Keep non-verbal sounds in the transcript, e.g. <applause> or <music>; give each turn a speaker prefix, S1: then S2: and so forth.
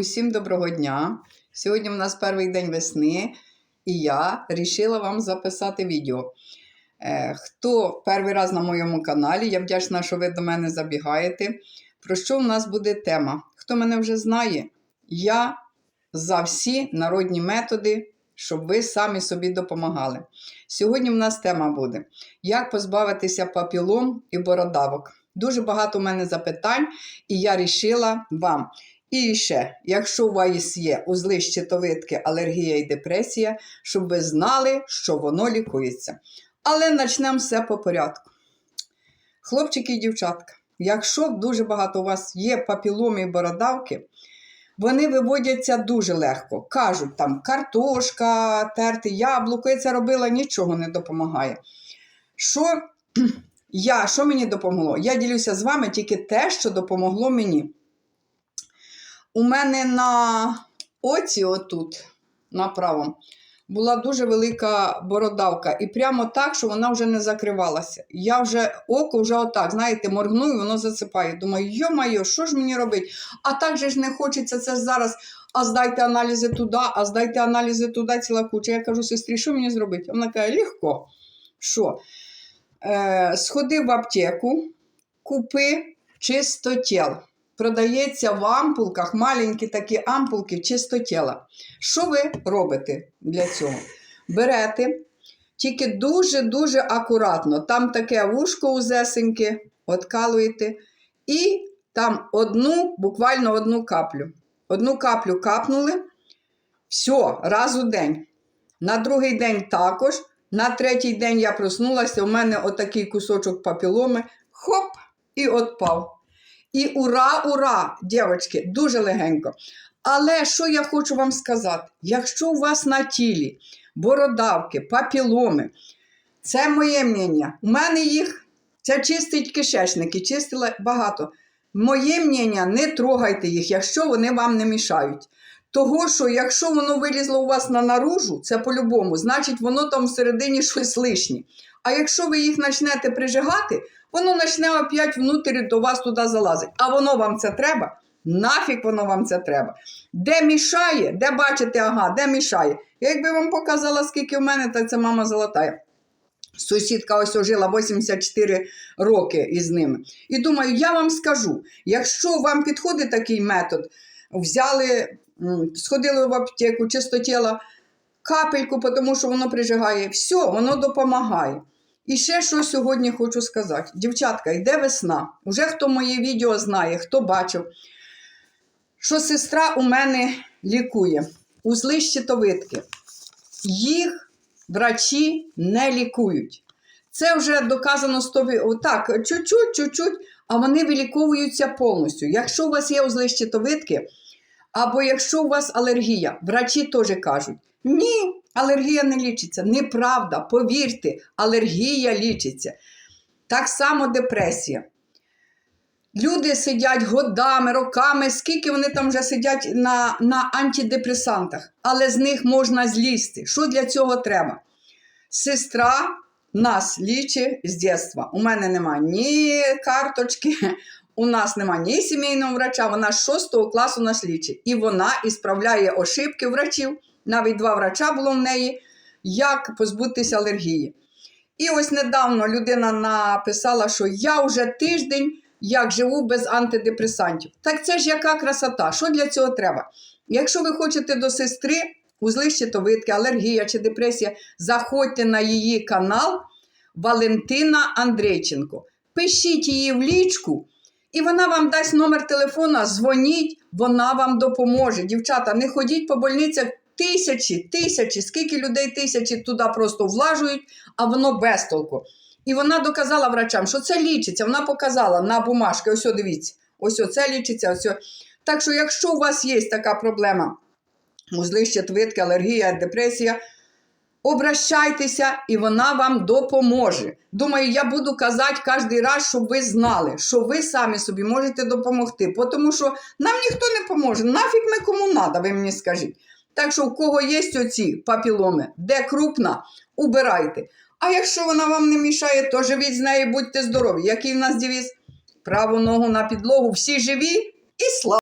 S1: Усім доброго дня! Сьогодні в нас перший день весни, і я вирішила вам записати відео. Е, Хто перший раз на моєму каналі, я вдячна, що ви до мене забігаєте. Про що в нас буде тема? Хто мене вже знає, я за всі народні методи, щоб ви самі собі допомагали. Сьогодні в нас тема буде: як позбавитися папілом і бородавок. Дуже багато у мене запитань, і я вирішила вам. І ще, якщо у вас є узли щитовидки, алергія і депресія, щоб ви знали, що воно лікується. Але почнемо все по порядку. Хлопчики і дівчатка, якщо дуже багато у вас є папіломи і бородавки, вони виводяться дуже легко. Кажуть, там картошка, терти яблуко, я це робила, нічого не допомагає. Що <clears throat> я, що мені допомогло? Я ділюся з вами тільки те, що допомогло мені. У мене на оці, отут, на правому, була дуже велика бородавка. І прямо так, що вона вже не закривалася. Я вже око вже отак, знаєте, моргну, і воно засипає. Думаю, йо-майо, що ж мені робити? А так же ж не хочеться це зараз. А здайте аналізи туди, а здайте аналізи туди, ціла куча. Я кажу, сестрі, що мені зробити? Вона каже, легко. Що? Е, сходи в аптеку, купи чистотіл. Продається в ампулках, маленькі такі ампулки чистотіла. Що ви робите для цього? Берете, тільки дуже-дуже акуратно. Там таке вушко узесеньке, откалуєте, і там одну, буквально одну каплю. Одну каплю капнули, все, раз у день. На другий день також. На третій день я проснулася, у мене отакий кусочок папіломи, хоп, і отпав. І ура, ура, дівчатки, дуже легенько. Але що я хочу вам сказати? Якщо у вас на тілі бородавки, папіломи, це моє мнення. У мене їх це чистить кишечники, чистила багато. Моє мнення, не трогайте їх, якщо вони вам не мішають. Того, що якщо воно вилізло у вас на наружу, це по-любому, значить воно там всередині <laughs> щось лишнє. А якщо ви їх почнете прижигати, воно почне опять внутрі до вас туди залазить. А воно вам це треба? Нафіг воно вам це треба. Де мішає, де бачите, ага, де мішає. Я якби вам показала, скільки в мене, то це мама золотая. Сусідка ось жила 84 роки із ними. І думаю, я вам скажу: якщо вам підходить такий метод, взяли, сходили в аптеку, чистотіла капельку, тому що воно прижигає, все, воно допомагає. І ще що сьогодні хочу сказати. Дівчатка, йде весна. Уже хто моє відео знає, хто бачив, що сестра у мене лікує узли щитовидки. Їх врачі не лікують. Це вже доказано. Так, чуть-чуть, чуть-чуть, а вони виліковуються повністю. Якщо у вас є узли щитовидки, або якщо у вас алергія, врачі теж кажуть, ні, алергія не лічиться. Неправда, повірте, алергія лічиться. Так само депресія. Люди сидять годами, роками, скільки вони там вже сидять на, на антидепресантах, але з них можна злізти. Що для цього треба? Сестра нас лічить з дитинства. У мене нема ні карточки, у нас нема ні сімейного врача, вона з 6 класу нас лічить. І вона ісправляє ошибки врачів. Навіть два врача було в неї, як позбутися алергії. І ось недавно людина написала, що я вже тиждень як живу без антидепресантів. Так це ж яка красота? Що для цього треба? Якщо ви хочете до сестри, узли щитовидки, алергія чи депресія, заходьте на її канал Валентина Андрейченко. Пишіть її в лічку, і вона вам дасть номер телефона, дзвоніть, вона вам допоможе. Дівчата, не ходіть по больницях тисячі, тисячі, скільки людей тисячі туди просто влажують, а воно без толку. І вона доказала врачам, що це лічиться. Вона показала на бумажки, ось дивіться, ось це лічиться. Ось. Так що, якщо у вас є така проблема, узли щитовидки, алергія, депресія, обращайтеся, і вона вам допоможе. Думаю, я буду казати кожен раз, щоб ви знали, що ви самі собі можете допомогти. Тому що нам ніхто не поможе. Нафіг ми кому треба, ви мені скажіть. Так що, у кого є оці папіломи, де крупна, убирайте. А якщо вона вам не мішає, то живіть з нею, будьте здорові. Який в нас девіз? Праву ногу на підлогу, всі живі і слава.